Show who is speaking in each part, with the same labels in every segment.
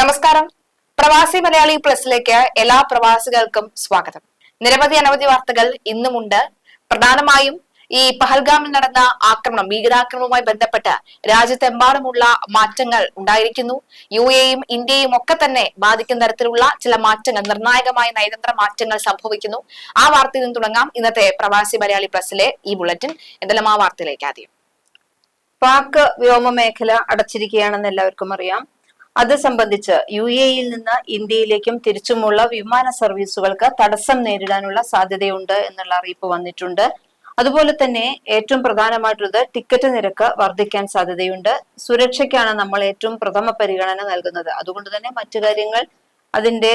Speaker 1: നമസ്കാരം. പ്രവാസി മലയാളി പ്ലസിലേക്ക് എല്ലാ പ്രവാസികൾക്കും സ്വാഗതം. നിരവധി അനവധി വാർത്തകൾ ഇന്നുമുണ്ട്. പ്രധാനമായും ഈ പഹൽഗാമിൽ നടന്ന ആക്രമണം ഭീകരാക്രമണവുമായി ബന്ധപ്പെട്ട് രാജ്യത്തെമ്പാടുമുള്ള മാറ്റങ്ങൾ ഉണ്ടായിരിക്കുന്നു. യു എയും ഇന്ത്യയും ഒക്കെ തന്നെ ബാധിക്കുന്ന തരത്തിലുള്ള ചില മാറ്റങ്ങൾ നിർണായകമായ നയതന്ത്ര മാറ്റങ്ങൾ സംഭവിക്കുന്നു. ആ വാർത്തയിൽ നിന്ന് തുടങ്ങാം ഇന്നത്തെ പ്രവാസി മലയാളി പ്ലസിലെ ഈ ബുള്ളറ്റിൻ. എന്തെല്ലാം ആ വാർത്തയിലേക്ക് ആദ്യം?
Speaker 2: പാക് വ്യോമ മേഖല അടച്ചിരിക്കുകയാണെന്ന് എല്ലാവർക്കും അറിയാം. അത് സംബന്ധിച്ച് യു എയിൽ നിന്ന് ഇന്ത്യയിലേക്കും തിരിച്ചുമുള്ള വിമാന സർവീസുകൾക്ക് തടസ്സം നേരിടാനുള്ള സാധ്യതയുണ്ട് എന്നുള്ള അറിയിപ്പ് വന്നിട്ടുണ്ട്. അതുപോലെ തന്നെ ഏറ്റവും പ്രധാനമായിട്ടുള്ളത് ടിക്കറ്റ് നിരക്ക് വർദ്ധിക്കാൻ സാധ്യതയുണ്ട്. സുരക്ഷയ്ക്കാണ് നമ്മൾ ഏറ്റവും പ്രഥമ പരിഗണന നൽകുന്നത്. അതുകൊണ്ട് തന്നെ മറ്റു കാര്യങ്ങൾ അതിന്റെ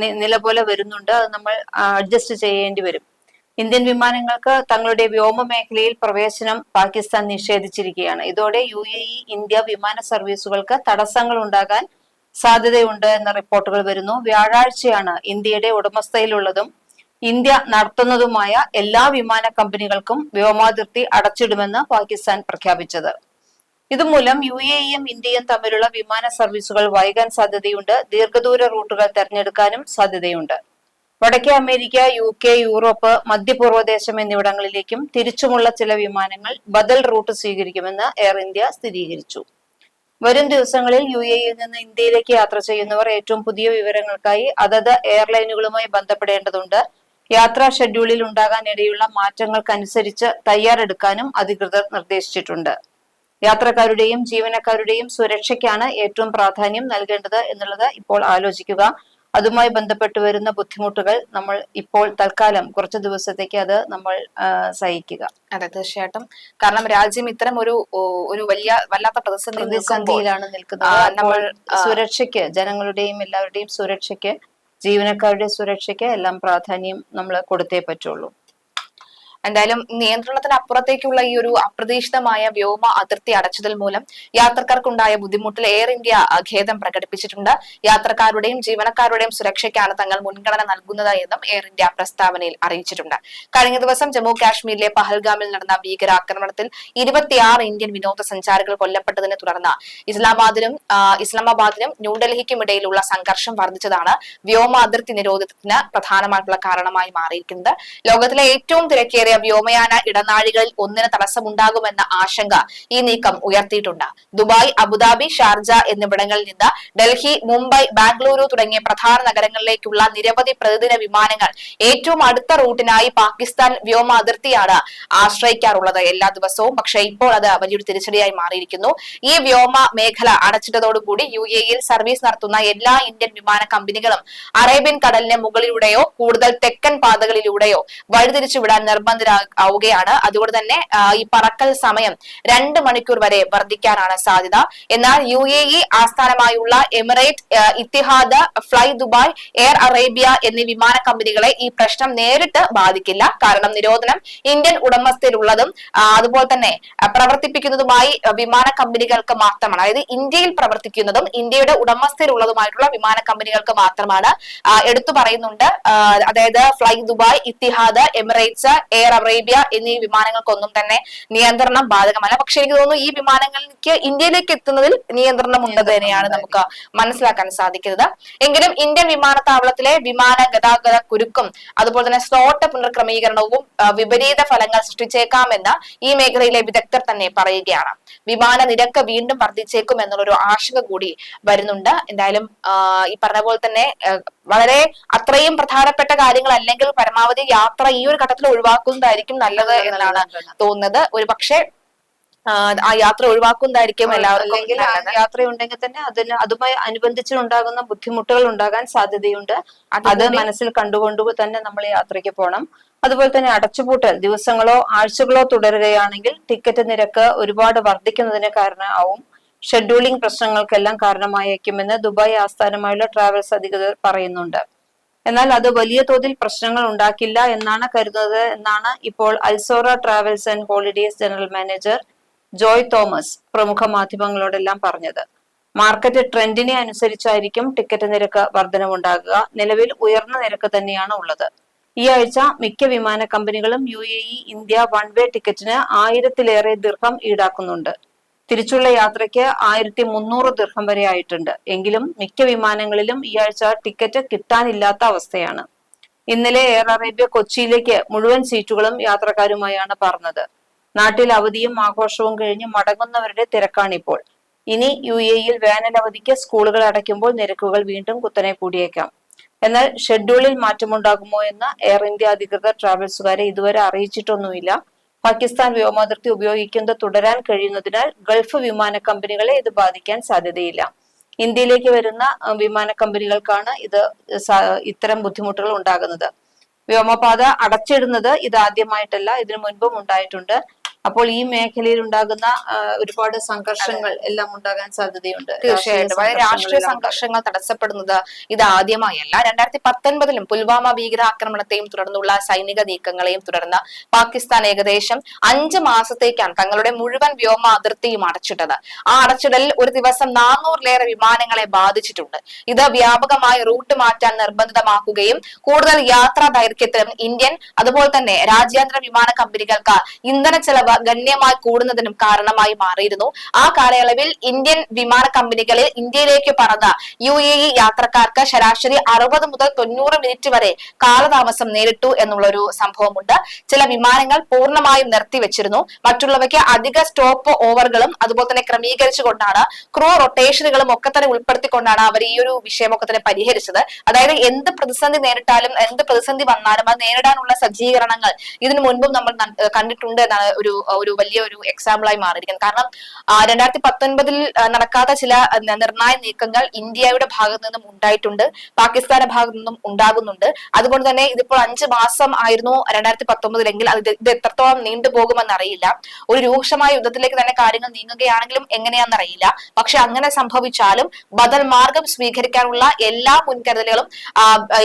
Speaker 2: നിലപോലെ നില പോലെ വരുന്നുണ്ട്. അത് നമ്മൾ അഡ്ജസ്റ്റ് ചെയ്യേണ്ടി വരും. ഇന്ത്യൻ വിമാനങ്ങൾക്ക് തങ്ങളുടെ വ്യോമ മേഖലയിൽ പ്രവേശനം പാകിസ്ഥാൻ നിഷേധിച്ചിരിക്കുകയാണ്. ഇതോടെ യു എ ഇ ഇന്ത്യ വിമാന സർവീസുകൾക്ക് തടസ്സങ്ങൾ ഉണ്ടാകാൻ സാധ്യതയുണ്ട് എന്ന റിപ്പോർട്ടുകൾ വരുന്നു. വ്യാഴാഴ്ചയാണ് ഇന്ത്യയുടെ ഉടമസ്ഥയിലുള്ളതും ഇന്ത്യ നടത്തുന്നതുമായ എല്ലാ വിമാന കമ്പനികൾക്കും വ്യോമാതിർത്തി അടച്ചിടുമെന്ന് പാകിസ്ഥാൻ പ്രഖ്യാപിച്ചത്. ഇതുമൂലം യു എ ഇയും ഇന്ത്യയും തമ്മിലുള്ള വിമാന സർവീസുകൾ വൈകാൻ സാധ്യതയുണ്ട്. ദീർഘദൂര റൂട്ടുകൾ തെരഞ്ഞെടുക്കാനും സാധ്യതയുണ്ട്. വടക്കേ അമേരിക്ക യു കെ യൂറോപ്പ് മധ്യപൂർവദേശം എന്നിവിടങ്ങളിലേക്കും തിരിച്ചുമുള്ള ചില വിമാനങ്ങൾ ബദൽ റൂട്ട് സ്വീകരിക്കുമെന്ന് എയർ ഇന്ത്യ സ്ഥിരീകരിച്ചു. വരും ദിവസങ്ങളിൽ യു എയിൽ നിന്ന് ഇന്ത്യയിലേക്ക് യാത്ര ചെയ്യുന്നവർ ഏറ്റവും പുതിയ വിവരങ്ങൾക്കായി അതത് എയർലൈനുകളുമായി ബന്ധപ്പെടേണ്ടതുണ്ട്. യാത്രാ ഷെഡ്യൂളിൽ ഉണ്ടാകാനിടയുള്ള മാറ്റങ്ങൾക്കനുസരിച്ച് തയ്യാറെടുക്കാനും അധികൃതർ നിർദ്ദേശിച്ചിട്ടുണ്ട്. യാത്രക്കാരുടെയും ജീവനക്കാരുടെയും സുരക്ഷയ്ക്കാണ് ഏറ്റവും പ്രാധാന്യം നൽകേണ്ടത് എന്നുള്ളത് ഇപ്പോൾ ആലോചിക്കുക. അതുമായി ബന്ധപ്പെട്ട് വരുന്ന ബുദ്ധിമുട്ടുകൾ നമ്മൾ ഇപ്പോൾ തൽക്കാലം കുറച്ച് ദിവസത്തേക്ക് അത് നമ്മൾ സഹിക്കുക.
Speaker 1: അതെ തീർച്ചയായിട്ടും. കാരണം രാജ്യം ഇത്തരം ഒരു ഒരു വലിയ വല്ലാത്ത പ്രതിസന്ധി
Speaker 2: പ്രതിസന്ധിയിലാണ് നിൽക്കുന്നത്.
Speaker 1: നമ്മൾ,
Speaker 2: നമ്മൾ സുരക്ഷയ്ക്ക് ജനങ്ങളുടെയും എല്ലാവരുടെയും സുരക്ഷയ്ക്ക് ജീവനക്കാരുടെ സുരക്ഷയ്ക്ക് എല്ലാം പ്രാധാന്യം നമ്മൾ കൊടുത്തേ പറ്റുള്ളൂ.
Speaker 1: എന്തായാലും നിയന്ത്രണത്തിന് അപ്പുറത്തേക്കുള്ള ഈ ഒരു അപ്രതീക്ഷിതമായ വ്യോമ അതിർത്തി അടച്ചതിൽ മൂലം യാത്രക്കാർക്കുണ്ടായ ബുദ്ധിമുട്ടിൽ എയർ ഇന്ത്യ ഖേദം പ്രകടിപ്പിച്ചിട്ടുണ്ട്. യാത്രക്കാരുടെയും ജീവനക്കാരുടെയും സുരക്ഷയ്ക്കാണ് തങ്ങൾ മുൻഗണന നൽകുന്നത് എന്നും എയർ ഇന്ത്യ പ്രസ്താവനയിൽ അറിയിച്ചിട്ടുണ്ട്. കഴിഞ്ഞ ദിവസം ജമ്മു കാശ്മീരിലെ പഹൽഗാമിൽ നടന്ന ഭീകരാക്രമണത്തിൽ ഇരുപത്തിയാറ് ഇന്ത്യൻ വിനോദസഞ്ചാരികൾ കൊല്ലപ്പെട്ടതിനെ തുടർന്ന് ഇസ്ലാമാബാദിലും ഇസ്ലാമാബാദിനും ന്യൂഡൽഹിക്കും ഇടയിലുള്ള സംഘർഷം വർദ്ധിച്ചതാണ് വ്യോമ അതിർത്തി നിരോധനത്തിന് പ്രധാനമായിട്ടുള്ള കാരണമായി മാറിയിരിക്കുന്നത്. ലോകത്തിലെ ഏറ്റവും തിരക്കേറിയ വ്യോമയാന ഇടനാഴികളിൽ ഒന്നിന് തടസ്സമുണ്ടാകുമെന്ന ആശങ്ക ഈ നീക്കം ഉയർത്തിയിട്ടുണ്ട്. ദുബായ് അബുദാബി ഷാർജ എന്നിവിടങ്ങളിൽ നിന്ന് ഡൽഹി മുംബൈ ബാംഗ്ലൂരു തുടങ്ങിയ പ്രധാന നഗരങ്ങളിലേക്കുള്ള നിരവധി പ്രതിദിന വിമാനങ്ങൾ ഏറ്റവും അടുത്ത റൂട്ടിനായി പാകിസ്ഥാൻ വ്യോമ അതിർത്തിയാണ് ആശ്രയിക്കാറുള്ളത് എല്ലാ ദിവസവും. പക്ഷേ ഇപ്പോൾ അത് വലിയൊരു തിരിച്ചടിയായി മാറിയിരിക്കുന്നു. ഈ വ്യോമ മേഖല അടച്ചിട്ടതോടുകൂടി യു എയിൽ സർവീസ് നടത്തുന്ന എല്ലാ ഇന്ത്യൻ വിമാന കമ്പനികളും അറേബ്യൻ കടലിന് മുകളിലൂടെയോ കൂടുതൽ തെക്കൻ പാതകളിലൂടെയോ വഴിതിരിച്ചു വിടാൻ നിർബന്ധരാവുകയാണ് അതുകൊണ്ട് തന്നെ ഈ പറക്കൽ സമയം രണ്ട് മണിക്കൂർ വരെ വർദ്ധിക്കാനാണ് സാധ്യത. എന്നാൽ യു എ ഇ ആസ്ഥാനമായുള്ള Emirate Etihad Fly Dubai Air Arabia എന്നീ വിമാന കമ്പനികളെ ഈ പ്രശ്നം നേരിട്ട് ബാധിക്കില്ല. കാരണം നിരോധനം ഇന്ത്യൻ ഉടമസ്ഥയിലുള്ളതും അതുപോലെ തന്നെ പ്രവർത്തിപ്പിക്കുന്നതുമായി വിമാന കമ്പനികൾക്ക് മാത്രമാണ്. അതായത് ഇന്ത്യയിൽ പ്രവർത്തിക്കുന്നതും ഇന്ത്യയുടെ ഉടമസ്ഥയിലുള്ളതുമായിട്ടുള്ള വിമാന കമ്പനികൾക്ക് മാത്രമാണ്. എടുത്തു പറയുന്നുണ്ട്. അതായത് Fly Dubai Etihad Emirates Air Arabia എന്നീ വിമാനങ്ങൾക്കൊന്നും തന്നെ നിയന്ത്രണം ബാധകമല്ല. പക്ഷെ എനിക്ക് തോന്നുന്നു ഈ വിമാനങ്ങൾക്ക് ഇന്ത്യയിലേക്ക് എത്തുന്നതിൽ നിയന്ത്രണം ഉണ്ടെന്ന് തന്നെയാണ് നമുക്ക് മനസ്സിലാക്കാൻ സാധിക്കുന്നത്. എങ്കിലും ഇന്ത്യൻ വിമാനത്താവളത്തിലെ വിമാന ഗതാഗത കുരുക്കും അതുപോലെ തന്നെ സ്ലോട്ട് പുനർക്രമീകരണവും വിപരീത ഫലങ്ങൾ സൃഷ്ടിച്ചേക്കാമെന്ന് ഈ മേഖലയിലെ വിദഗ്ധർ തന്നെ പറയുകയാണ്. വിമാന നിരക്ക് വീണ്ടും വർദ്ധിച്ചേക്കും എന്നുള്ളൊരു ആശങ്ക കൂടി വരുന്നുണ്ട്. എന്തായാലും ഈ പറഞ്ഞ പോലെ തന്നെ വളരെ അത്രയും പ്രധാനപ്പെട്ട കാര്യങ്ങൾ അല്ലെങ്കിൽ പരമാവധി യാത്ര ഈ ഒരു ഘട്ടത്തിൽ ഒഴിവാക്കുന്നതായിരിക്കും നല്ലത് എന്നാണ് തോന്നുന്നത്. ഒരു പക്ഷേ ആ യാത്ര ഒഴിവാക്കുന്നതായിരിക്കും എല്ലാവർക്കും
Speaker 2: അല്ലെങ്കിൽ
Speaker 1: യാത്ര
Speaker 2: യാത്രയുണ്ടെങ്കിൽ തന്നെ അതിന് അതുമായി അനുബന്ധിച്ചുണ്ടാകുന്ന ബുദ്ധിമുട്ടുകൾ ഉണ്ടാകാൻ സാധ്യതയുണ്ട്. അത് മനസ്സിൽ കണ്ടുകൊണ്ട് തന്നെ നമ്മൾ യാത്രയ്ക്ക് പോകണം അതുപോലെ തന്നെ അടച്ചുപൂട്ടൽ ദിവസങ്ങളോ ആഴ്ചകളോ തുടരുകയാണെങ്കിൽ ടിക്കറ്റ് നിരക്ക് ഒരുപാട് വർദ്ധിക്കുന്നതിന് കാരണമാവും. ഷെഡ്യൂളിംഗ് പ്രശ്നങ്ങൾക്കെല്ലാം കാരണമായേക്കുമെന്ന് ദുബായ് ആസ്ഥാനമായുള്ള ട്രാവൽസ് അധികൃതർ പറയുന്നുണ്ട്. എന്നാൽ അത് വലിയ തോതിൽ പ്രശ്നങ്ങൾ ഉണ്ടാക്കില്ല എന്നാണ് കരുതുന്നത് എന്നാണ് ഇപ്പോൾ Alzora travels and holidays general manager Joy Thomas പ്രമുഖ മാധ്യമങ്ങളോടെല്ലാം പറഞ്ഞത്. മാർക്കറ്റ് ട്രെൻഡിനെ അനുസരിച്ചായിരിക്കും ടിക്കറ്റ് നിരക്ക് വർധനവുണ്ടാകുക. നിലവിൽ ഉയർന്ന നിരക്ക് തന്നെയാണ് ഉള്ളത്. ഈ ആഴ്ച മിക്ക വിമാന കമ്പനികളും യു ഇന്ത്യ വൺ വേ ടിക്കറ്റിന് ആയിരത്തിലേറെ ദീർഘം ഈടാക്കുന്നുണ്ട്. തിരിച്ചുള്ള യാത്രയ്ക്ക് ആയിരത്തി മുന്നൂറ് ദീർഘം വരെ ആയിട്ടുണ്ട്. എങ്കിലും മിക്ക വിമാനങ്ങളിലും ഈ ആഴ്ച ടിക്കറ്റ് കിട്ടാനില്ലാത്ത അവസ്ഥയാണ്. ഇന്നലെ എയർ അറേബ്യ കൊച്ചിയിലേക്ക് മുഴുവൻ സീറ്റുകളും യാത്രക്കാരുമായാണ് പറഞ്ഞത് നാട്ടിൽ അവധിയും ആഘോഷവും കഴിഞ്ഞ് മടങ്ങുന്നവരുടെ തിരക്കാണിപ്പോൾ. ഇനി യു എയിൽ വേനൽ അവധിക്ക് സ്കൂളുകൾ അടയ്ക്കുമ്പോൾ നിരക്കുകൾ വീണ്ടും കുത്തനെ കൂടിയേക്കാം. എന്നാൽ ഷെഡ്യൂളിൽ മാറ്റമുണ്ടാകുമോ എന്ന് എയർ ഇന്ത്യ അധികൃതർ ട്രാവൽസുകാരെ ഇതുവരെ അറിയിച്ചിട്ടൊന്നുമില്ല. പാകിസ്ഥാൻ വ്യോമാതിർത്തി ഉപയോഗിക്കുന്നത് തുടരാൻ കഴിയുന്നതിനാൽ ഗൾഫ് വിമാന കമ്പനികളെ ഇത് ബാധിക്കാൻ സാധ്യതയില്ല. ഇന്ത്യയിലേക്ക് വരുന്ന വിമാന കമ്പനികൾക്കാണ് ഇത് ഇത്തരം ബുദ്ധിമുട്ടുകൾ ഉണ്ടാകുന്നത്. വ്യോമപാത അടച്ചിടുന്നത് ഇതാദ്യമായിട്ടല്ല ഇതിനു മുൻപും ഉണ്ടായിട്ടുണ്ട്. അപ്പോൾ ഈ മേഖലയിൽ ഉണ്ടാകുന്ന ഒരുപാട് സംഘർഷങ്ങൾ എല്ലാം ഉണ്ടാകാൻ സാധ്യതയുണ്ട്.
Speaker 1: തീർച്ചയായിട്ടും. അതായത് രാഷ്ട്രീയ സംഘർഷങ്ങൾ തടസ്സപ്പെടുന്നത് ഇത് ആദ്യമായല്ല രണ്ടായിരത്തി പത്തൊൻപതിലും പുൽവാമ ഭീകരാക്രമണത്തെയും തുടർന്നുള്ള സൈനിക നീക്കങ്ങളെയും തുടർന്ന് പാകിസ്ഥാൻ ഏകദേശം അഞ്ച് മാസത്തേക്കാണ് തങ്ങളുടെ മുഴുവൻ വ്യോമ അതിർത്തിയും അടച്ചിട്ടത്. ആ അടച്ചിടലിൽ ഒരു ദിവസം നാനൂറിലേറെ വിമാനങ്ങളെ ബാധിച്ചിട്ടുണ്ട്. ഇത് വ്യാപകമായ റൂട്ട് മാറ്റാൻ നിർബന്ധിതമാക്കുകയും കൂടുതൽ യാത്രാ ദൈർഘ്യത്തിലും ഇന്ത്യൻ അതുപോലെ തന്നെ രാജ്യാന്തര വിമാന കമ്പനികൾക്ക് ഇന്ധന ചെലവ് ഗണ്യമായി കൂടുന്നതിനും കാരണമായി മാറിയിരുന്നു. ആ കാലയളവിൽ ഇന്ത്യൻ വിമാന കമ്പനികളിൽ ഇന്ത്യയിലേക്ക് പറന്ന യു എ ഇ യാത്രക്കാർക്ക് ശരാശരി അറുപത് മുതൽ തൊണ്ണൂറ് മിനിറ്റ് വരെ കാലതാമസം നേരിട്ടു എന്നുള്ള എന്നുള്ളൊരു സംഭവമുണ്ട്. ചില വിമാനങ്ങൾ പൂർണമായും നിർത്തിവെച്ചിരുന്നു. മറ്റുള്ളവയ്ക്ക് അധിക സ്റ്റോപ്പ് ഓവറുകളും അതുപോലെ തന്നെ ക്രമീകരിച്ചുകൊണ്ടാണ് ക്രൂ റൊട്ടേഷനുകളും ഒക്കെ തന്നെ ഉൾപ്പെടുത്തിക്കൊണ്ടാണ് അവർ ഈ ഒരു വിഷയമൊക്കെ തന്നെ പരിഹരിച്ചത്. അതായത് എന്ത് പ്രതിസന്ധി നേരിട്ടാലും എന്ത് പ്രതിസന്ധി വന്നാലും അത് നേരിടാനുള്ള സജ്ജീകരണങ്ങൾ ഇതിനു മുൻപും നമ്മൾ കണ്ടിട്ടുണ്ട് എന്നാണ് ഒരു ഒരു വലിയ ഒരു എക്സാമ്പിളായി മാറിയിരിക്കുന്നത് കാരണം രണ്ടായിരത്തി പത്തൊൻപതിൽ നടക്കാത്ത ചില നിർണായ നീക്കങ്ങൾ ഇന്ത്യയുടെ ഭാഗത്തു നിന്നും ഉണ്ടായിട്ടുണ്ട്. പാകിസ്ഥാന്റെ ഭാഗത്തു നിന്നും ഉണ്ടാകുന്നുണ്ട്. അതുകൊണ്ട് തന്നെ ഇതിപ്പോൾ അഞ്ച് മാസം ആയിരുന്നു രണ്ടായിരത്തി പത്തൊമ്പതിലെങ്കിൽ അത് ഇത് ഇത് എത്രത്തോളം നീണ്ടുപോകുമെന്ന് അറിയില്ല ഒരു രൂക്ഷമായ യുദ്ധത്തിലേക്ക് തന്നെ കാര്യങ്ങൾ നീങ്ങുകയാണെങ്കിലും എങ്ങനെയാണെന്നറിയില്ല. പക്ഷെ അങ്ങനെ സംഭവിച്ചാലും ബദൽ മാർഗം സ്വീകരിക്കാനുള്ള എല്ലാ മുൻകരുതലുകളും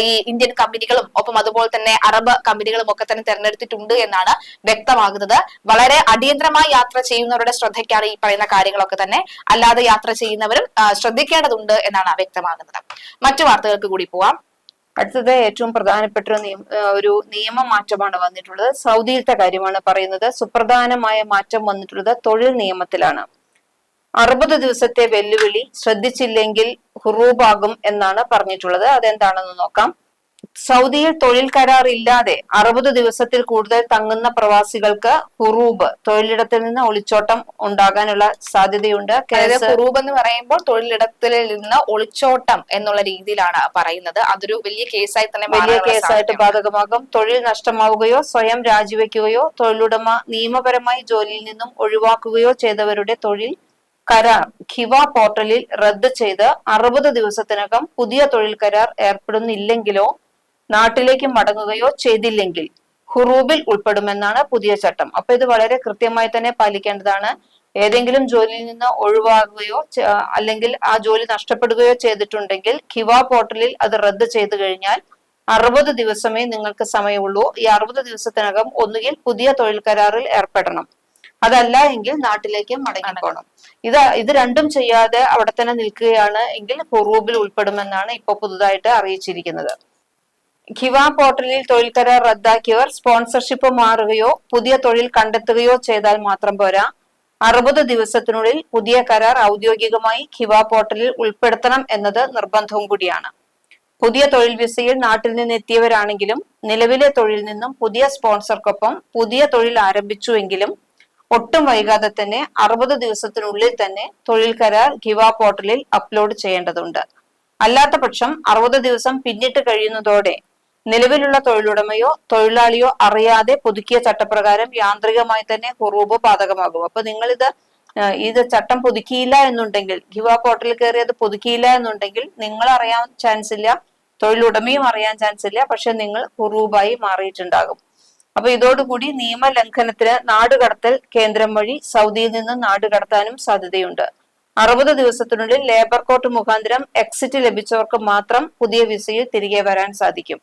Speaker 1: ഈ ഇന്ത്യൻ കമ്പനികളും ഒപ്പം അതുപോലെ തന്നെ അറബ് കമ്പനികളും ഒക്കെ തന്നെ തെരഞ്ഞെടുത്തിട്ടുണ്ട് എന്നാണ് വ്യക്തമാകുന്നത്. വളരെ അടിയന്തരമായി യാത്ര ചെയ്യുന്നവരുടെ ശ്രദ്ധയ്ക്കാണ് ഈ പറയുന്ന കാര്യങ്ങളൊക്കെ തന്നെ. അല്ലാതെ യാത്ര ചെയ്യുന്നവരും ശ്രദ്ധിക്കേണ്ടതുണ്ട് എന്നാണ് വ്യക്തമാകുന്നത്. മറ്റു വാർത്തകൾക്ക് കൂടി പോവാം.
Speaker 2: അടുത്തത് ഏറ്റവും പ്രധാനപ്പെട്ട ഒരു നിയമ ഒരു നിയമ മാറ്റമാണ് വന്നിട്ടുള്ളത്. സൗദിയിലത്തെ കാര്യമാണ് പറയുന്നത്. സുപ്രധാനമായ മാറ്റം വന്നിട്ടുള്ളത് തൊഴിൽ നിയമത്തിലാണ്. അറുപത് ദിവസത്തെ വെല്ലുവിളി ശ്രദ്ധിച്ചില്ലെങ്കിൽ ഹുറൂബാകും എന്നാണ് പറഞ്ഞിട്ടുള്ളത്. അതെന്താണെന്ന് നോക്കാം. സൗദിയിൽ തൊഴിൽ കരാർ ഇല്ലാതെ അറുപത് ദിവസത്തിൽ കൂടുതൽ തങ്ങുന്ന പ്രവാസികൾക്ക് ഹുറൂബ് തൊഴിലിടത്തിൽ നിന്ന് ഒളിച്ചോട്ടം ഉണ്ടാകാനുള്ള സാധ്യതയുണ്ട്.
Speaker 1: ഹുറൂബ് എന്ന് പറയുമ്പോൾ തൊഴിലിടത്തിൽ നിന്ന് ഒളിച്ചോട്ടം എന്നുള്ള രീതിയിലാണ് പറയുന്നത്. അതൊരു വലിയ കേസായി തന്നെ
Speaker 2: വലിയ കേസായിട്ട്. ബാധകമാകും. തൊഴിൽ നഷ്ടമാവുകയോ സ്വയം രാജിവെക്കുകയോ തൊഴിലുടമ നിയമപരമായി ജോലിയിൽ നിന്നും ഒഴിവാക്കുകയോ ചെയ്തവരുടെ തൊഴിൽ കരാർ ഖിവ പോർട്ടലിൽ റദ്ദ് ചെയ്ത് അറുപത് ദിവസത്തിനകം പുതിയ തൊഴിൽ കരാർ ഏർപ്പെടുന്നില്ലെങ്കിലോ നാട്ടിലേക്ക് മടങ്ങുകയോ ചെയ്തില്ലെങ്കിൽ ഹുറൂബിൽ ഉൾപ്പെടുമെന്നാണ് പുതിയ ചട്ടം. അപ്പൊ ഇത് വളരെ കൃത്യമായി തന്നെ പാലിക്കേണ്ടതാണ്. ഏതെങ്കിലും ജോലിയിൽ നിന്ന് ഒഴിവാകുകയോ അല്ലെങ്കിൽ ആ ജോലി നഷ്ടപ്പെടുകയോ ചെയ്തിട്ടുണ്ടെങ്കിൽ കിവ പോർട്ടലിൽ അത് റദ്ദ് ചെയ്തു കഴിഞ്ഞാൽ അറുപത് ദിവസമേ നിങ്ങൾക്ക് സമയമുള്ളൂ. ഈ അറുപത് ദിവസത്തിനകം ഒന്നുകിൽ പുതിയ തൊഴിൽ കരാറിൽ ഏർപ്പെടണം. അതല്ല എങ്കിൽ നാട്ടിലേക്ക് മടങ്ങിപ്പോണം. ഇത് ഇത് രണ്ടും ചെയ്യാതെ അവിടെ തന്നെ നിൽക്കുകയാണ് എങ്കിൽ ഹുറൂബിൽ ഉൾപ്പെടുമെന്നാണ് ഇപ്പൊ പുതുതായിട്ട് അറിയിച്ചിരിക്കുന്നത്. ഖിവ പോർട്ടലിൽ തൊഴിൽ കരാർ റദ്ദാക്കിയവർ സ്പോൺസർഷിപ്പ് മാറുകയോ പുതിയ തൊഴിൽ കണ്ടെത്തുകയോ ചെയ്താൽ മാത്രം പോരാ. അറുപത് ദിവസത്തിനുള്ളിൽ പുതിയ കരാർ ഔദ്യോഗികമായി ഖിവ പോർട്ടലിൽ ഉൾപ്പെടുത്തണം എന്നത് നിർബന്ധവും കൂടിയാണ്. പുതിയ തൊഴിൽ വിസയിൽ നാട്ടിൽ നിന്ന് എത്തിയവരാണെങ്കിലും നിലവിലെ തൊഴിൽ നിന്നും പുതിയ സ്പോൺസർക്കൊപ്പം പുതിയ തൊഴിൽ ആരംഭിച്ചുവെങ്കിലും ഒട്ടും വൈകാതെ തന്നെ അറുപത് ദിവസത്തിനുള്ളിൽ തന്നെ തൊഴിൽ കരാർ ഖിവ പോർട്ടലിൽ അപ്ലോഡ് ചെയ്യേണ്ടതുണ്ട്. അല്ലാത്ത പക്ഷം അറുപത് ദിവസം പിന്നിട്ട് കഴിയുന്നതോടെ നിലവിലുള്ള തൊഴിലുടമയോ തൊഴിലാളിയോ അറിയാതെ പുതുക്കിയ ചട്ടപ്രകാരം യാന്ത്രികമായി തന്നെ ഹുറൂബ് ബാധകമാകും. അപ്പൊ നിങ്ങൾ ഇത് ഇത് ചട്ടം പുതുക്കിയില്ല എന്നുണ്ടെങ്കിൽ ഖിവ പോർട്ടലിൽ കയറി അത് പുതുക്കിയില്ല എന്നുണ്ടെങ്കിൽ നിങ്ങൾ അറിയാൻ ചാൻസ് ഇല്ല തൊഴിലുടമയും അറിയാൻ ചാൻസ് ഇല്ല പക്ഷെ നിങ്ങൾ ഹുറൂബായി മാറിയിട്ടുണ്ടാകും. അപ്പൊ ഇതോടുകൂടി നിയമലംഘനത്തിന് നാടുകടത്തൽ കേന്ദ്രം വഴി സൗദിയിൽ നിന്ന് നാടുകടത്താനും സാധ്യതയുണ്ട്. അറുപത് ദിവസത്തിനുള്ളിൽ ലേബർ കോർട്ട് മുഖാന്തരം എക്സിറ്റ് ലഭിച്ചവർക്ക് മാത്രം പുതിയ വിസയിൽ തിരികെ വരാൻ സാധിക്കും.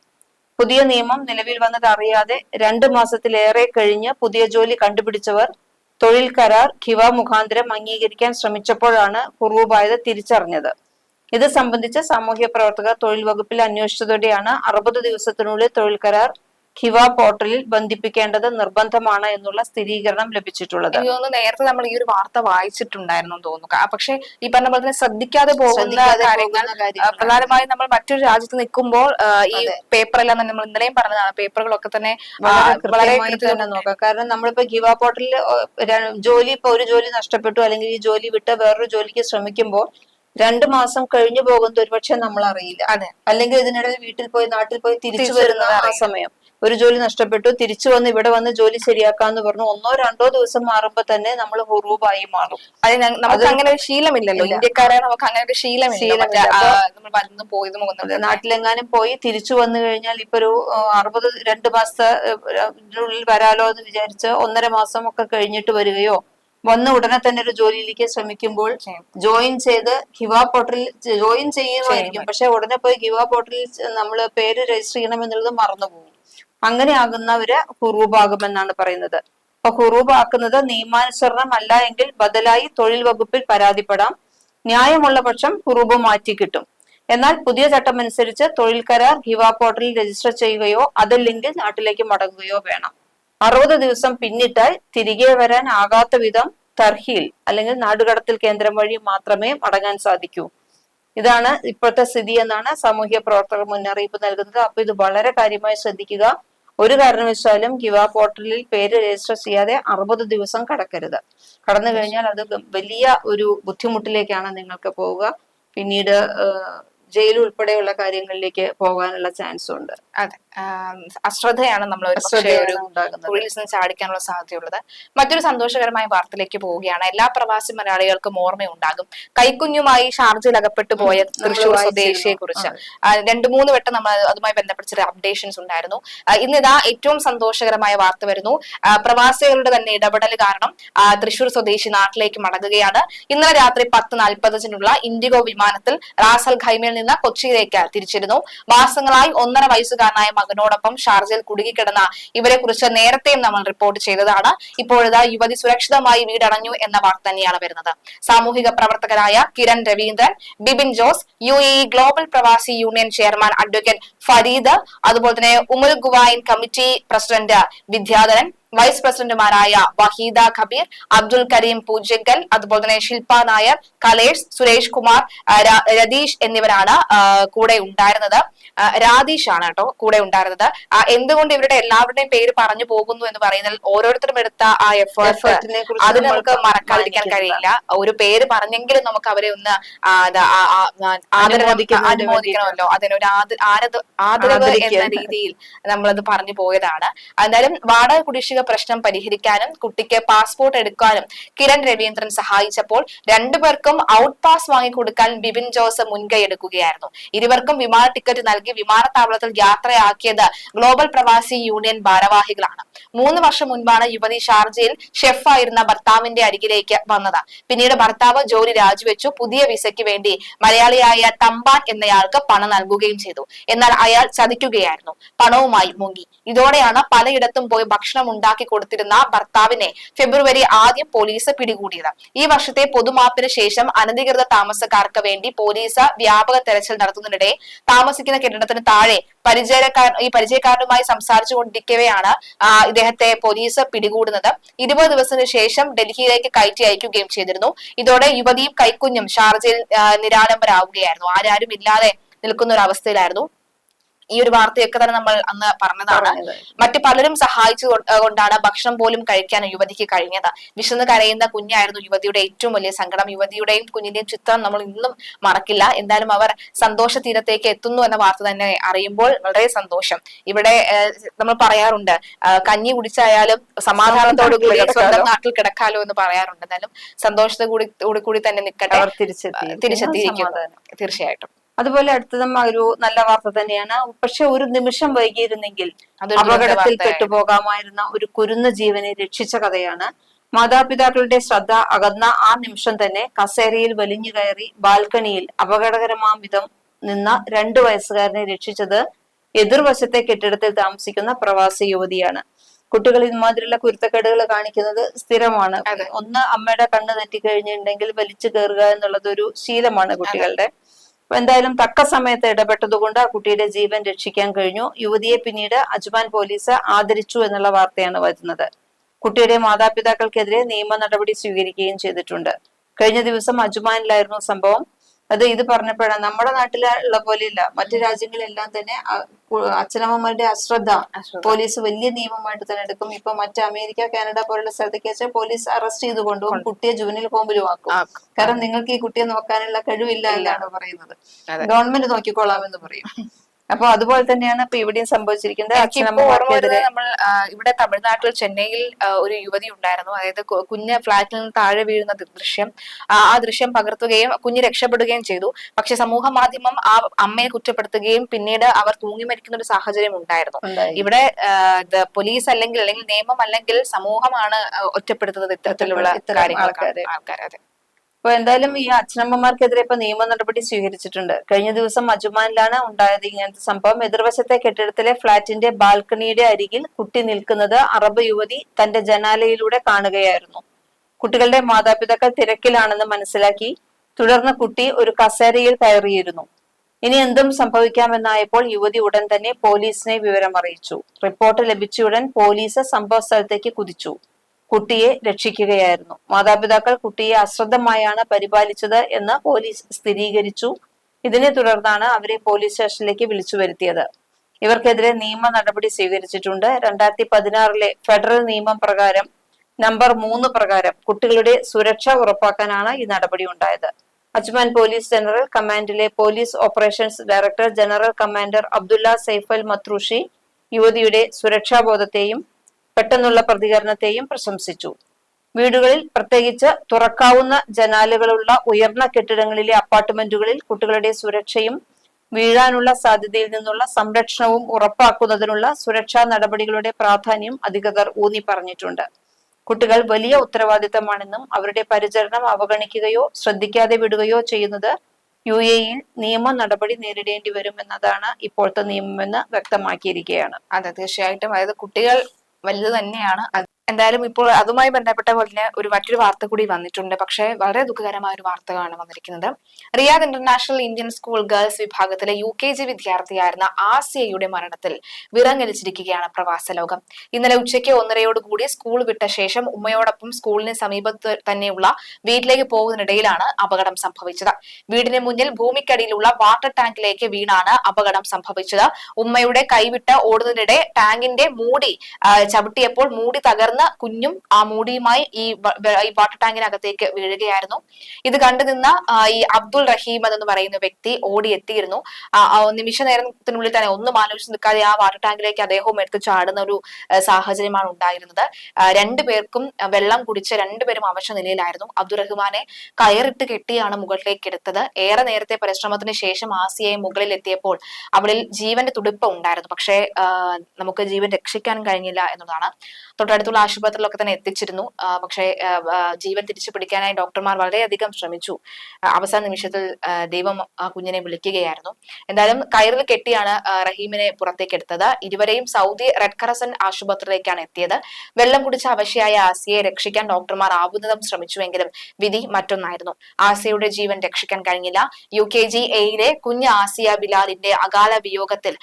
Speaker 2: പുതിയ നിയമം നിലവിൽ വന്നത് അറിയാതെ രണ്ട് മാസത്തിലേറെ കഴിഞ്ഞ് പുതിയ ജോലി കണ്ടുപിടിച്ചവർ തൊഴിൽ കരാർ ഖിവ മുഖാന്തരം അംഗീകരിക്കാൻ ശ്രമിച്ചപ്പോഴാണ് കുറവുപായത് തിരിച്ചറിഞ്ഞത്. ഇത് സംബന്ധിച്ച് സാമൂഹ്യ പ്രവർത്തകർ തൊഴിൽ വകുപ്പിൽ അന്വേഷിച്ചതോടെയാണ് അറുപത് ദിവസത്തിനുള്ളിൽ തൊഴിൽ കരാർ ഖിവ പോർട്ടലിൽ ബന്ധിപ്പിക്കേണ്ടത് നിർബന്ധമാണ് എന്നുള്ള സ്ഥിരീകരണം ലഭിച്ചിട്ടുള്ളത്.
Speaker 1: എനിക്ക് തോന്നുന്നു നേരത്തെ നമ്മൾ ഈ ഒരു വാർത്ത വായിച്ചിട്ടുണ്ടായിരുന്നു തോന്നുന്നു. ആ, പക്ഷെ ഈ പറഞ്ഞ പോലെ തന്നെ ശ്രദ്ധിക്കാതെ പോകുന്ന കാര്യങ്ങൾ പ്രധാനമായും നമ്മൾ മറ്റൊരു രാജ്യത്ത് നിൽക്കുമ്പോൾ ഈ. പേപ്പറെല്ലാം തന്നെ നമ്മൾ ഇന്നലെയും പറഞ്ഞതാണ്. പേപ്പറുകളൊക്കെ തന്നെ
Speaker 2: വളരെ നോക്കാം. കാരണം നമ്മളിപ്പോ ഗിവ പോർട്ടലിൽ ജോലി ഇപ്പൊ ഒരു ജോലി നഷ്ടപ്പെട്ടു അല്ലെങ്കിൽ ഈ ജോലി വിട്ട് വേറൊരു ജോലിക്ക് ശ്രമിക്കുമ്പോൾ രണ്ടു മാസം കഴിഞ്ഞു പോകുന്നത് ഒരുപക്ഷെ നമ്മൾ അറിയില്ല
Speaker 1: അതെ.
Speaker 2: അല്ലെങ്കിൽ ഇതിനിടയിൽ വീട്ടിൽ പോയി നാട്ടിൽ പോയി തിരിച്ചു വരുന്ന ആ സമയം. ഒരു ജോലി നഷ്ടപ്പെട്ടു. തിരിച്ചു വന്ന് ഇവിടെ വന്ന് ജോലി ശരിയാക്കാന്ന് പറഞ്ഞു. ഒന്നോ രണ്ടോ ദിവസം മാറുമ്പോ തന്നെ നമ്മൾ ഹുറൂബായി മാറും.
Speaker 1: നമുക്ക് അങ്ങനെ ഒരു ശീലമില്ലല്ലോ. ഇന്ത്യക്കാരെ നമുക്ക് അങ്ങനെ ഒരു ശീലമില്ല.
Speaker 2: നാട്ടിലെങ്ങാനും പോയി തിരിച്ചു വന്നു കഴിഞ്ഞാൽ ഇപ്പൊ ഒരു അറുപത് രണ്ട് മാസത്തെ വരാലോ എന്ന് വിചാരിച്ച് ഒന്നര മാസം ഒക്കെ കഴിഞ്ഞിട്ട് വരികയോ വന്ന ഉടനെ തന്നെ ഒരു ജോലിയിലേക്ക് ശ്രമിക്കുമ്പോൾ ജോയിൻ ചെയ്ത് ഹിവ പോർട്ടലിൽ ജോയിൻ ചെയ്യുമായിരിക്കും. പക്ഷെ ഉടനെ പോയി ഹിവ പോർട്ടലിൽ നമ്മൾ പേര് രജിസ്റ്റർ ചെയ്യണം എന്നുള്ളത് മറന്നുപോകും. ആകുന്നവര് ഹുറൂബാകുമെന്നാണ് പറയുന്നത്. അപ്പൊ ഹുറൂബാക്കുന്നത് നിയമാനുസരണം അല്ല എങ്കിൽ ബദലായി തൊഴിൽ വകുപ്പിൽ പരാതിപ്പെടാം. ന്യായമുള്ള പക്ഷം ഹുറൂബ് മാറ്റി കിട്ടും. എന്നാൽ പുതിയ ചട്ടം അനുസരിച്ച് തൊഴിൽ കരാർ ഹിവ പോർട്ടലിൽ രജിസ്റ്റർ ചെയ്യുകയോ അതല്ലെങ്കിൽ നാട്ടിലേക്ക് മടങ്ങുകയോ വേണം. അറുപത് ദിവസം പിന്നിട്ടാൽ തിരികെ വരാൻ ആകാത്ത വിധം തർഹീൽ അല്ലെങ്കിൽ നാടുകടത്തിൽ കേന്ദ്രം വഴി മാത്രമേ മടങ്ങാൻ സാധിക്കൂ. ഇതാണ് ഇപ്പോഴത്തെ സ്ഥിതി എന്നാണ് സാമൂഹ്യ പ്രവർത്തകർ മുന്നറിയിപ്പ് നൽകുന്നത്. അപ്പൊ ഇത് വളരെ കാര്യമായി ശ്രദ്ധിക്കുക. ഒരു കാരണവശാലും കിവ പോർട്ടലിൽ പേര് രജിസ്റ്റർ ചെയ്യാതെ അറുപത് ദിവസം കടക്കരുത്. കടന്നു കഴിഞ്ഞാൽ അത് വലിയ ഒരു ബുദ്ധിമുട്ടിലേക്കാണ് നിങ്ങൾക്ക് പോവുക. പിന്നീട് ജയിൽ ഉൾപ്പെടെയുള്ള കാര്യങ്ങളിലേക്ക് പോകാനുള്ള ചാൻസ് ഉണ്ട്
Speaker 1: അതെ. അശ്രദ്ധയാണ് നമ്മൾ ഒരു ചാടിക്കാനുള്ള സാധ്യതയുള്ളത്. മറ്റൊരു സന്തോഷകരമായ വാർത്തയിലേക്ക് പോവുകയാണ്. എല്ലാ പ്രവാസി മലയാളികൾക്കും ഓർമ്മയുണ്ടാകും. കൈക്കുഞ്ഞുമായി ഷാർജയിൽ അകപ്പെട്ടു പോയ തൃശൂർ. സ്വദേശിയെ കുറിച്ച് രണ്ടു മൂന്ന് വട്ടം നമ്മൾ അതുമായി ബന്ധപ്പെട്ട അപ്ഡേഷൻസ് ഉണ്ടായിരുന്നു. ഇന്ന് ഇന്നിതാ ഏറ്റവും സന്തോഷകരമായ വാർത്ത വരുന്നു. പ്രവാസികളുടെ തന്നെ ഇടപെടൽ കാരണം തൃശൂർ സ്വദേശി നാട്ടിലേക്ക് മടങ്ങുകയാണ്. ഇന്നലെ രാത്രി പത്ത് നാൽപ്പതിനുള്ള ഇൻഡിഗോ വിമാനത്തിൽ റാസൽ ഖൈമയിൽ നിന്ന് കൊച്ചിയിലേക്ക് തിരിച്ചിരുന്നു. മാസങ്ങളായി ഒന്നര വയസ്സുകാരനായ മകനോടൊപ്പം ഷാർജയിൽ കുടുങ്ങിക്കിടന്ന ഇവരെ കുറിച്ച് നേരത്തെയും നമ്മൾ റിപ്പോർട്ട് ചെയ്തതാണ്. ഇപ്പോഴിതാ യുവതി സുരക്ഷിതമായി വീടടഞ്ഞു എന്ന വാർത്ത തന്നെയാണ് വരുന്നത്. സാമൂഹിക പ്രവർത്തകരായ കിരൺ രവീന്ദ്രൻ ബിബിൻ ജോസ് യു ഗ്ലോബൽ പ്രവാസി യൂണിയൻ ചെയർമാൻ അഡ്വക്കേറ്റ് ഫരീദ് അതുപോലെ തന്നെ Umm al Quwain committee president Vidyadharan vice പ്രസിഡന്റുമാരായ വഹീദ ഖബീർ അബ്ദുൽ കരീം പൂജക്കൽ അതുപോലെ തന്നെ ശില്പ നായർ കലേഷ് സുരേഷ് കുമാർ രതീഷ് എന്നിവരാണ് കൂടെ ഉണ്ടായിരുന്നത്. രാധീഷ് ആണ് കേട്ടോ കൂടെ ഉണ്ടായിരുന്നത്. എന്തുകൊണ്ട് ഇവരുടെ എല്ലാവരുടെയും പേര് പറഞ്ഞു പോകുന്നു എന്ന് പറയുന്നതിൽ ഓരോരുത്തരും എടുത്ത ആ എഫേർട്ട് അത് നമുക്ക് മറക്കാതിരിക്കാൻ കഴിയില്ല. ഒരു പേര് പറഞ്ഞെങ്കിലും നമുക്ക് അവരെ ഒന്ന് അനുമോദിക്കണമല്ലോ. അതിനൊരു ആദ- ആരത് ആദരവ് എന്ന രീതിയിൽ നമ്മളത് പറഞ്ഞു പോയതാണ്. എന്തായാലും വാടക കുടിശ്ശിക പ്രശ്നം പരിഹരിക്കാനും കുട്ടിക്ക് പാസ്പോർട്ട് എടുക്കാനും കിരൺ രവീന്ദ്രൻ സഹായിച്ചപ്പോൾ രണ്ടുപേർക്കും ഔട്ട് പാസ് വാങ്ങിക്കൊടുക്കാൻ ബിബിൻ ജോസ് മുൻകൈ എടുക്കുകയായിരുന്നു. ഇരുവർക്കും വിമാന ടിക്കറ്റ് നൽകി വിമാനത്താവളത്തിൽ യാത്രയാക്കിയത് ഗ്ലോബൽ പ്രവാസി യൂണിയൻ ഭാരവാഹികളാണ്. മൂന്ന് വർഷം മുൻപാണ് യുവതി ഷാർജയിൽ ഷെഫായിരുന്ന ഭർത്താവിന്റെ അരികിലേക്ക് വന്നത്. പിന്നീട് ഭർത്താവ് ജോലി രാജിവെച്ചു. പുതിയ വിസയ്ക്ക് വേണ്ടി മലയാളിയായ തമ്പാൻ എന്നയാൾക്ക് പണം നൽകുകയും ചെയ്തു. എന്നാൽ അയാൾ ചതിക്കുകയായിരുന്നു. പണവുമായി മുങ്ങി. ഇതോടെയാണ് പലയിടത്തും പോയി ഭക്ഷണം ഉണ്ടാക്കി കൊടുത്തിരുന്ന ഭർത്താവിനെ ഫെബ്രുവരി ആദ്യം പോലീസ് പിടികൂടിയത്. ഈ വർഷത്തെ പൊതുമാപ്പിന് ശേഷം അനധികൃത താമസക്കാർക്ക് വേണ്ടി പോലീസ് വ്യാപക തെരച്ചിൽ നടത്തുന്നതിനിടെ താമസിക്കുന്ന കെട്ടിടത്തിന് താഴെ പരിചയക്കാർ ഈ പരിചയക്കാരനുമായി സംസാരിച്ചു കൊണ്ടിരിക്കവെയാണ് ഇദ്ദേഹത്തെ പോലീസ് പിടികൂടുന്നത്. ഇരുപത് ദിവസത്തിന് ശേഷം ഡൽഹിയിലേക്ക് കയറ്റി അയക്കുകയും ചെയ്തിരുന്നു. ഇതോടെ യുവതിയും കൈക്കുഞ്ഞും ഷാർജയിൽ നിരാലംബരാകുകയായിരുന്നു ആരാരും ഇല്ലാതെ നിൽക്കുന്ന ഒരു അവസ്ഥയിലായിരുന്നു. ഈ ഒരു വാർത്തയൊക്കെ തന്നെ നമ്മൾ അന്ന് പറഞ്ഞതാണ്. മറ്റു പലരും സഹായിച്ചു കൊണ്ടാണ് ഭക്ഷണം പോലും കഴിക്കാൻ യുവതിക്ക് കഴിഞ്ഞത്. വിശന്ന് കരയുന്ന കുഞ്ഞായിരുന്നു യുവതിയുടെ ഏറ്റവും വലിയ സങ്കടം. യുവതിയുടെയും കുഞ്ഞിന്റെയും ചിത്രം നമ്മൾ ഇന്നും മറക്കില്ല. എന്തായാലും അവർ സന്തോഷ തീരത്തേക്ക് എത്തുന്നു എന്ന വാർത്ത തന്നെ അറിയുമ്പോൾ വളരെ സന്തോഷം. ഇവിടെ നമ്മൾ പറയാറുണ്ട് കഞ്ഞി കുടിച്ചായാലും സമാധാനത്തോടു കൂടി സ്വന്തം. നാട്ടിൽ കിടക്കാലോ എന്ന് പറയാറുണ്ട്. എന്തായാലും സന്തോഷത്തോടു കൂടി കൂടി തന്നെ നിൽക്കട്ടെ.
Speaker 2: അവർ തിരിച്ചെത്തി
Speaker 1: തിരിച്ചെത്തിയിരിക്കുന്നു.
Speaker 2: സമാധാനം.
Speaker 1: തീർച്ചയായിട്ടും.
Speaker 2: അതുപോലെ അടുത്തതും ഒരു നല്ല വാർത്ത തന്നെയാണ്. പക്ഷെ ഒരു നിമിഷം വൈകിയിരുന്നെങ്കിൽ അപകടത്തിൽ പെട്ടുപോകാമായിരുന്ന ഒരു കുരുന്ന ജീവനെ രക്ഷിച്ച കഥയാണ്. മാതാപിതാക്കളുടെ ശ്രദ്ധ അകന്ന ആ നിമിഷം തന്നെ കസേരയിൽ വലിഞ്ഞു കയറി ബാൽക്കണിയിൽ അപകടകരമാം വിധം നിന്ന രണ്ടു വയസ്സുകാരനെ രക്ഷിച്ചത് എതിർവശത്തെ കെട്ടിടത്തിൽ താമസിക്കുന്ന പ്രവാസി യുവതിയാണ്. കുട്ടികൾ ഇമാതിരിയുള്ള കുരുത്തക്കേടുകൾ കാണിക്കുന്നത് സ്ഥിരമാണ്. ഒന്ന് അമ്മയുടെ കണ്ണ് തെറ്റിക്കഴിഞ്ഞിട്ടുണ്ടെങ്കിൽ വലിച്ചു കയറുക എന്നുള്ളത് ഒരു ശീലമാണ് കുട്ടികളുടെ. അപ്പൊ എന്തായാലും തക്ക സമയത്ത് ഇടപെട്ടതുകൊണ്ട് ആ കുട്ടിയുടെ ജീവൻ രക്ഷിക്കാൻ കഴിഞ്ഞു. യുവതിയെ പിന്നീട് അജ്മാൻ പോലീസ് ആദരിച്ചു എന്നുള്ള വാർത്തയാണ് വരുന്നത്. കുട്ടിയുടെ മാതാപിതാക്കൾക്കെതിരെ നിയമ നടപടി സ്വീകരിക്കുകയും ചെയ്തിട്ടുണ്ട്. കഴിഞ്ഞ ദിവസം അജ്മാനിലായിരുന്നു സംഭവം. അത് ഇത് പറഞ്ഞപ്പോഴാണ് നമ്മുടെ നാട്ടിലുള്ള പോലെയല്ല മറ്റു രാജ്യങ്ങളെല്ലാം തന്നെ അച്ഛനമ്മമാരുടെ അശ്രദ്ധ. പോലീസ് വലിയ നിയമമായിട്ട് തന്നെ എടുക്കും. ഇപ്പൊ മറ്റു അമേരിക്ക കാനഡ പോലുള്ള സ്ഥലത്തേക്ക് വെച്ചാൽ പോലീസ് അറസ്റ്റ് ചെയ്ത് കൊണ്ടുപോകും കുട്ടിയെ ജുവനിൽ കോമ്പിലുമാക്കും ആക്കും. കാരണം നിങ്ങൾക്ക് ഈ കുട്ടിയെ നോക്കാനുള്ള കഴിവില്ല എന്നാണ് പറയുന്നത്. ഗവൺമെന്റ് നോക്കിക്കോളാം എന്ന് പറയും. അപ്പൊ അതുപോലെ തന്നെയാണ് ഇപ്പൊ ഇവിടെയും സംഭവിച്ചിരിക്കുന്നത് അച്ഛനമ്മമാർക്കെതിരെ
Speaker 1: നമ്മൾ ഇവിടെ തമിഴ്നാട്ടിൽ ചെന്നൈയിൽ ഒരു യുവതി ഉണ്ടായിരുന്നു. അതായത് കുഞ്ഞ് ഫ്ളാറ്റിൽ നിന്ന് താഴെ വീഴുന്ന ദൃശ്യം. ആ ദൃശ്യം പകർത്തുകയും കുഞ്ഞ് രക്ഷപ്പെടുകയും ചെയ്തു. പക്ഷെ സമൂഹ മാധ്യമം ആ അമ്മയെ കുറ്റപ്പെടുത്തുകയും പിന്നീട് അവർ തൂങ്ങി മരിക്കുന്ന ഒരു സാഹചര്യം ഉണ്ടായിരുന്നു. ഇവിടെ പോലീസ് അല്ലെങ്കിൽ അല്ലെങ്കിൽ നിയമം അല്ലെങ്കിൽ സമൂഹമാണ് ഒറ്റപ്പെടുത്തുന്നത് ഇത്തരത്തിലുള്ള കാര്യങ്ങളൊക്കെ.
Speaker 2: ആൾക്കാരെ.
Speaker 1: ആൾക്കാരെ അതെ.
Speaker 2: അപ്പൊ എന്തായാലും ഈ അച്ഛനമ്മമാർക്കെതിരെ ഇപ്പൊ നിയമ നടപടി സ്വീകരിച്ചിട്ടുണ്ട്. കഴിഞ്ഞ ദിവസം അജുമാനിലാണ് ഉണ്ടായത് ഇങ്ങനത്തെ സംഭവം. എതിർവശത്തെ കെട്ടിടത്തിലെ ഫ്ളാറ്റിന്റെ ബാൽക്കണിയുടെ അരികിൽ കുട്ടി നിൽക്കുന്നത് അറബ് യുവതി തന്റെ ജനാലയിലൂടെ കാണുകയായിരുന്നു. കുട്ടികളുടെ മാതാപിതാക്കൾ തിരക്കിലാണെന്ന് മനസ്സിലാക്കി തുടർന്ന് കുട്ടി ഒരു കസേരയിൽ കയറിയിരുന്നു. ഇനി എന്തും സംഭവിക്കാമെന്നായപ്പോൾ യുവതി ഉടൻ തന്നെ പോലീസിനെ വിവരം അറിയിച്ചു റിപ്പോർട്ട് ലഭിച്ചയുടൻ പോലീസ് സംഭവ സ്ഥലത്തേക്ക് കുതിച്ചു. കുട്ടിയെ രക്ഷിക്കുകയായിരുന്നു. മാതാപിതാക്കൾ കുട്ടിയെ അശ്രദ്ധമായാണ് പരിപാലിച്ചത് എന്ന് പോലീസ് സ്ഥിരീകരിച്ചു. ഇതിനെ തുടർന്നാണ് അവരെ പോലീസ് സ്റ്റേഷനിലേക്ക് വിളിച്ചു വരുത്തിയത്. ഇവർക്കെതിരെ നിയമ നടപടി സ്വീകരിച്ചിട്ടുണ്ട്. രണ്ടായിരത്തി പതിനാറിലെ ഫെഡറൽ നിയമം പ്രകാരം നമ്പർ മൂന്ന് പ്രകാരം കുട്ടികളുടെ സുരക്ഷ ഉറപ്പാക്കാനാണ് ഈ നടപടി ഉണ്ടായത്. Ajman police general കമാൻഡിലെ police operations director general commander Abdullah Saif al Matrooshi യുവതിയുടെ സുരക്ഷാബോധത്തെയും പെട്ടെന്നുള്ള പ്രതികരണത്തെയും പ്രശംസിച്ചു. വീടുകളിൽ പ്രത്യേകിച്ച് തുറക്കാവുന്ന ജനാലുകളുള്ള ഉയർന്ന കെട്ടിടങ്ങളിലെ അപ്പാർട്ട്മെന്റുകളിൽ കുട്ടികളുടെ സുരക്ഷയും വീഴാനുള്ള സാധ്യതയിൽ നിന്നുള്ള സംരക്ഷണവും ഉറപ്പാക്കുന്നതിനുള്ള സുരക്ഷാ നടപടികളുടെ പ്രാധാന്യം അധികൃതർ ഊന്നി പറഞ്ഞിട്ടുണ്ട്. കുട്ടികൾ വലിയ ഉത്തരവാദിത്തമാണെന്നും അവരുടെ പരിചരണം അവഗണിക്കുകയോ ശ്രദ്ധിക്കാതെ വിടുകയോ ചെയ്യുന്നത് യു എയിൽ നിയമ നടപടി നേരിടേണ്ടി വരും എന്നതാണ് ഇപ്പോഴത്തെ നിയമമെന്ന് വ്യക്തമാക്കിയിരിക്കുകയാണ്.
Speaker 1: അതെ തീർച്ചയായിട്ടും. അതായത് കുട്ടികൾ വലുത് തന്നെയാണ്. എന്തായാലും ഇപ്പോൾ അതുമായി ബന്ധപ്പെട്ട പോലെ തന്നെ ഒരു മറ്റൊരു വാർത്ത കൂടി വന്നിട്ടുണ്ട്. പക്ഷേ വളരെ ദുഃഖകരമായ ഒരു വാർത്തകളാണ് വന്നിരിക്കുന്നത്. Riyadh international Indian school girls വിഭാഗത്തിലെ യു കെ ജി വിദ്യാർത്ഥിയായിരുന്ന ആസിയയുടെ മരണത്തിൽ വിറങ്ങലിച്ചിരിക്കുകയാണ് പ്രവാസ ലോകം. ഇന്നലെ ഉച്ചയ്ക്ക് ഒന്നരയോടുകൂടി സ്കൂൾ വിട്ട ശേഷം ഉമ്മയോടൊപ്പം സ്കൂളിന് സമീപത്ത് തന്നെയുള്ള വീട്ടിലേക്ക് പോകുന്നതിനിടയിലാണ് അപകടം സംഭവിച്ചത്. വീടിന് മുന്നിൽ ഭൂമിക്കടിയിലുള്ള വാട്ടർ ടാങ്കിലേക്ക് വീണാണ് അപകടം സംഭവിച്ചത്. ഉമ്മയുടെ കൈവിട്ട് ഓടുന്നതിനിടെ ടാങ്കിന്റെ മൂടി ചവിട്ടിയപ്പോൾ മൂടി തകർന്ന് കുഞ്ഞും ആ മൂടിയുമായി ഈ വാട്ടർ ടാങ്കിനകത്തേക്ക് വീഴുകയായിരുന്നു. ഇത് കണ്ടു നിന്ന ഈ അബ്ദുൾ റഹീം എന്ന് പറയുന്ന വ്യക്തി ഓടി എത്തിയിരുന്നു നിമിഷ നേരത്തിനുള്ളിൽ തന്നെ ഒന്നും ആലോചിച്ച് നിൽക്കാതെ ആ വാട്ടർ ടാങ്കിലേക്ക് അദ്ദേഹവും എടുത്ത് ചാടുന്ന ഒരു സാഹചര്യമാണ് ഉണ്ടായിരുന്നത്. രണ്ടു പേർക്കും വെള്ളം കുടിച്ച രണ്ടുപേരും അവശ നിലയിലായിരുന്നു. അബ്ദുറഹ്മാനെ കയറിട്ട് കെട്ടിയാണ് മുകളിലേക്ക് എടുത്തത്. ഏറെ നേരത്തെ പരിശ്രമത്തിന് ശേഷം ആസിയയെ മുകളിൽ എത്തിയപ്പോൾ അവളിൽ ജീവന്റെ തുടിപ്പ് ഉണ്ടായിരുന്നു. പക്ഷേ നമുക്ക് ജീവൻ രക്ഷിക്കാൻ കഴിഞ്ഞില്ല എന്നതാണ് തൊട്ടടുത്തുള്ള ആശുപത്രിയിലൊക്കെ തന്നെ എത്തിച്ചിരുന്നു. പക്ഷെ ജീവൻ തിരിച്ചു പിടിക്കാനായി ഡോക്ടർമാർ വളരെയധികം ശ്രമിച്ചു. അവസാന നിമിഷത്തിൽ ദൈവം ആ കുഞ്ഞിനെ വിളിക്കുകയായിരുന്നു. എന്തായാലും കയറിൽ കെട്ടിയാണ് റഹീമിനെ പുറത്തേക്ക് എടുത്തത്. ഇരുവരെയും സൗദി റെഡ് ക്രസൻ ആശുപത്രിയിലേക്കാണ് എത്തിയത്. വെള്ളം കുടിച്ച അവശയായ ആസിയയെ രക്ഷിക്കാൻ ഡോക്ടർമാർ ആവുന്നതും ശ്രമിച്ചുവെങ്കിലും വിധി മറ്റൊന്നായിരുന്നു. ആസിയയുടെ ജീവൻ രക്ഷിക്കാൻ കഴിഞ്ഞില്ല. യു കെ ജി എയിലെ കുഞ്ഞ് ആസിയ ബിലാലിന്റെ അകാല വിയോഗത്തിൽ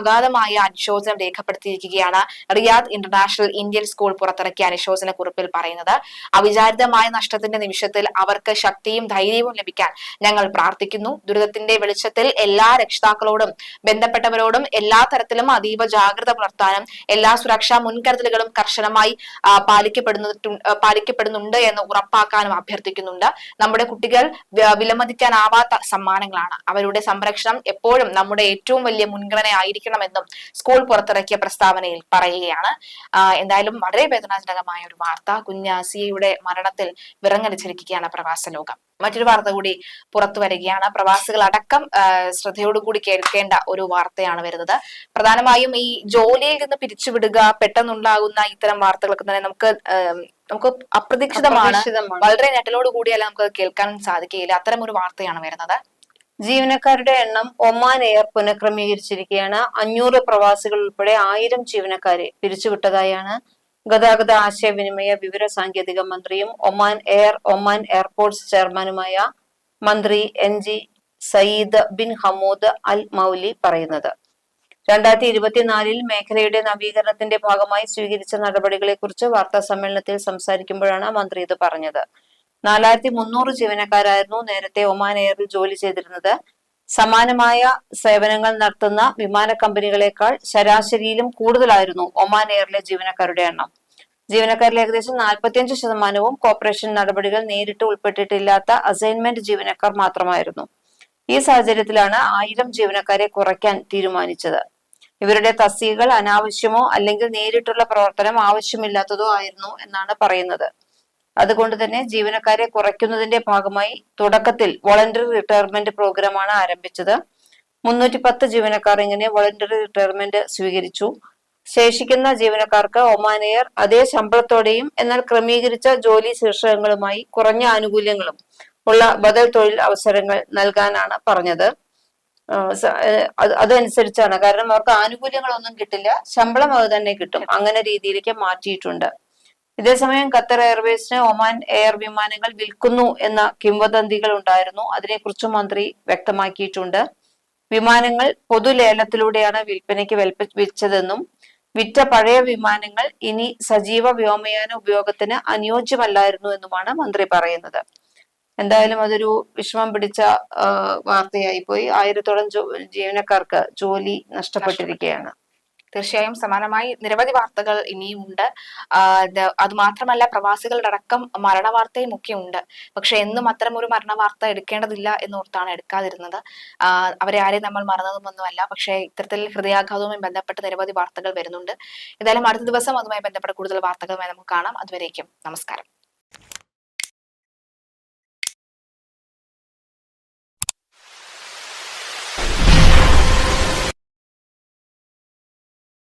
Speaker 1: അഗാധമായ അനുശോചനം രേഖപ്പെടുത്തിയിരിക്കുകയാണ് റിയാദ് ഇന്റർനാഷണൽ ഇന്ത്യൻ സ്കൂൾ പുറത്തിറക്കിയ അനുശോചന കുറിപ്പിൽ പറയുന്നത്. അവിചാരിതമായ നഷ്ടത്തിന്റെ നിമിഷത്തിൽ അവർക്ക് ശക്തിയും ധൈര്യവും ലഭിക്കാൻ ഞങ്ങൾ പ്രാർത്ഥിക്കുന്നു. ദുരിതത്തിന്റെ വെളിച്ചത്തിൽ എല്ലാ രക്ഷിതാക്കളോടും ബന്ധപ്പെട്ടവരോടും എല്ലാ തരത്തിലും അതീവ ജാഗ്രത പുലർത്താനും എല്ലാ സുരക്ഷാ മുൻകരുതലുകളും കർശനമായി പാലിക്കപ്പെടുന്നു പാലിക്കപ്പെടുന്നുണ്ട് എന്ന് ഉറപ്പാക്കാനും അഭ്യർത്ഥിക്കുന്നുണ്ട്. നമ്മുടെ കുട്ടികൾ വിലമതിക്കാനാവാത്ത സമ്മാനങ്ങളാണ്. അവരുടെ സംരക്ഷണം എപ്പോഴും നമ്മുടെ ഏറ്റവും വലിയ മുൻഗണന ആയിരിക്കണമെന്നും സ്കൂൾ പുറത്തിറക്കിയ പ്രസ്താവനയിൽ പറയുകയാണ്. എന്തായാലും വളരെ വേദനാജനകമായ ഒരു വാർത്ത. കുഞ്ഞാസിയയുടെ മരണത്തിൽ വിറങ്ങലിച്ചിരിക്കുകയാണ് പ്രവാസ ലോകം. മറ്റൊരു വാർത്ത കൂടി പുറത്തു വരികയാണ്. പ്രവാസികൾ അടക്കം ശ്രദ്ധയോടുകൂടി കേൾക്കേണ്ട ഒരു വാർത്തയാണ് വരുന്നത്. പ്രധാനമായും ഈ ജോലിയിൽ നിന്ന് പിരിച്ചുവിടുക പെട്ടെന്നുണ്ടാകുന്ന ഇത്തരം വാർത്തകളൊക്കെ തന്നെ നമുക്ക് നമുക്ക് അപ്രതീക്ഷിതമാണ്.
Speaker 2: അപ്രതീക്ഷിതമാണ്.
Speaker 1: വളരെ ഞെട്ടലോട് കൂടിയല്ല നമുക്ക് കേൾക്കാൻ സാധിക്കുകയില്ല. അത്തരം ഒരു വാർത്തയാണ് വരുന്നത്.
Speaker 2: ജീവനക്കാരുടെ എണ്ണം ഒമാൻ എയർ പുനഃക്രമീകരിച്ചിരിക്കുകയാണ്. അഞ്ഞൂറ് പ്രവാസികൾ ഉൾപ്പെടെ ആയിരം ജീവനക്കാരെ പിരിച്ചുവിട്ടതായാണ് ഗതാഗത ആശയവിനിമയ വിവര സാങ്കേതിക മന്ത്രിയും ഒമാൻ എയർ ഒമാൻ എയർപോർട്ട്സ് ചെയർമാനുമായ മന്ത്രി N G Sayyid bin Hamood Al Mawali പറയുന്നത്. രണ്ടായിരത്തി ഇരുപത്തിനാലിൽ മേഖലയുടെ നവീകരണത്തിന്റെ ഭാഗമായി സ്വീകരിച്ച നടപടികളെക്കുറിച്ച് വാർത്താ സമ്മേളനത്തിൽ സംസാരിക്കുമ്പോഴാണ് മന്ത്രി ഇത് പറഞ്ഞത്. നാലായിരത്തി മുന്നൂറ് ജീവനക്കാരായിരുന്നു നേരത്തെ ഒമാൻ എയറിൽ ജോലി ചെയ്തിരുന്നത്. സമാനമായ സേവനങ്ങൾ നടത്തുന്ന വിമാന കമ്പനികളെക്കാൾ ശരാശരിയിലും കൂടുതലായിരുന്നു ഒമാൻ എയറിലെ ജീവനക്കാരുടെ എണ്ണം. ജീവനക്കാരിൽ ഏകദേശം നാൽപ്പത്തിയഞ്ച് ശതമാനവും കോർപ്പറേഷൻ നടപടികൾ നേരിട്ട് ഉൾപ്പെട്ടിട്ടില്ലാത്ത അസൈൻമെന്റ് ജീവനക്കാർ മാത്രമായിരുന്നു. ഈ സാഹചര്യത്തിലാണ് ആയിരം ജീവനക്കാരെ കുറയ്ക്കാൻ തീരുമാനിച്ചത്. ഇവരുടെ തസ്തികകൾ അനാവശ്യമോ അല്ലെങ്കിൽ നേരിട്ടുള്ള പ്രവർത്തനം ആവശ്യമില്ലാത്തതോ ആയിരുന്നു എന്നാണ് പറയുന്നത്. അതുകൊണ്ട് തന്നെ ജീവനക്കാരെ കുറയ്ക്കുന്നതിന്റെ ഭാഗമായി തുടക്കത്തിൽ വോളണ്ടറി റിട്ടയർമെന്റ് പ്രോഗ്രാമാണ് ആരംഭിച്ചത്. മുന്നൂറ്റി പത്ത് ജീവനക്കാർ ഇങ്ങനെ വോളണ്ടറി റിട്ടയർമെന്റ് സ്വീകരിച്ചു. ശേഷിക്കുന്ന ജീവനക്കാർക്ക് ഒമാൻ അതേ ശമ്പളത്തോടെയും എന്നാൽ ക്രമീകരിച്ച ജോലി ശീർഷകങ്ങളുമായി കുറഞ്ഞ ആനുകൂല്യങ്ങളും ഉള്ള ബദൽ തൊഴിൽ അവസരങ്ങൾ നൽകാനാണ് പറഞ്ഞത്. അതനുസരിച്ചാണ്. കാരണം അവർക്ക് ആനുകൂല്യങ്ങളൊന്നും കിട്ടില്ല ശമ്പളം അത് തന്നെ കിട്ടും. അങ്ങനെ രീതിയിലേക്ക് മാറ്റിയിട്ടുണ്ട്. ഇതേസമയം ഖത്തർ എയർവേസിന് ഒമാൻ എയർ വിമാനങ്ങൾ വിൽക്കുന്നു എന്ന കിംവദന്തികൾ ഉണ്ടായിരുന്നു. അതിനെക്കുറിച്ച് മന്ത്രി വ്യക്തമാക്കിയിട്ടുണ്ട്. വിമാനങ്ങൾ പൊതുലേലത്തിലൂടെയാണ് വിൽപ്പനയ്ക്ക് വെൽപ്പിച്ചതെന്നും വിറ്റ പഴയ വിമാനങ്ങൾ ഇനി സജീവ വ്യോമയാന ഉപയോഗത്തിന് അനുയോജ്യമല്ലായിരുന്നു എന്നുമാണ് മന്ത്രി പറയുന്നത്. എന്തായാലും അതൊരു വിഷമം പിടിച്ച വാർത്തയായി പോയി ആയിരത്തോളം ജീവനക്കാർക്ക് ജോലി നഷ്ടപ്പെട്ടിരിക്കുകയാണ്.
Speaker 1: തീർച്ചയായും സമാനമായി നിരവധി വാർത്തകൾ ഇനിയും ഉണ്ട്. അത് മാത്രമല്ല പ്രവാസികളുടെ അടക്കം മരണ വാർത്തയും ഒക്കെ ഉണ്ട് പക്ഷെ എന്നും അത്തരം ഒരു മരണ വാർത്ത എടുക്കേണ്ടതില്ല എന്നോർത്താണ് എടുക്കാതിരുന്നത്. അവരെ ആരെയും നമ്മൾ മറന്നതുമൊന്നുമല്ല. പക്ഷേ ഇത്തരത്തിൽ ഹൃദയാഘാതവുമായി ബന്ധപ്പെട്ട് നിരവധി വാർത്തകൾ വരുന്നുണ്ട്. എന്തായാലും അടുത്ത ദിവസം അതുമായി ബന്ധപ്പെട്ട കൂടുതൽ വാർത്തകളുമായി നമുക്ക് കാണാം. അതുവരേക്കും നമസ്കാരം.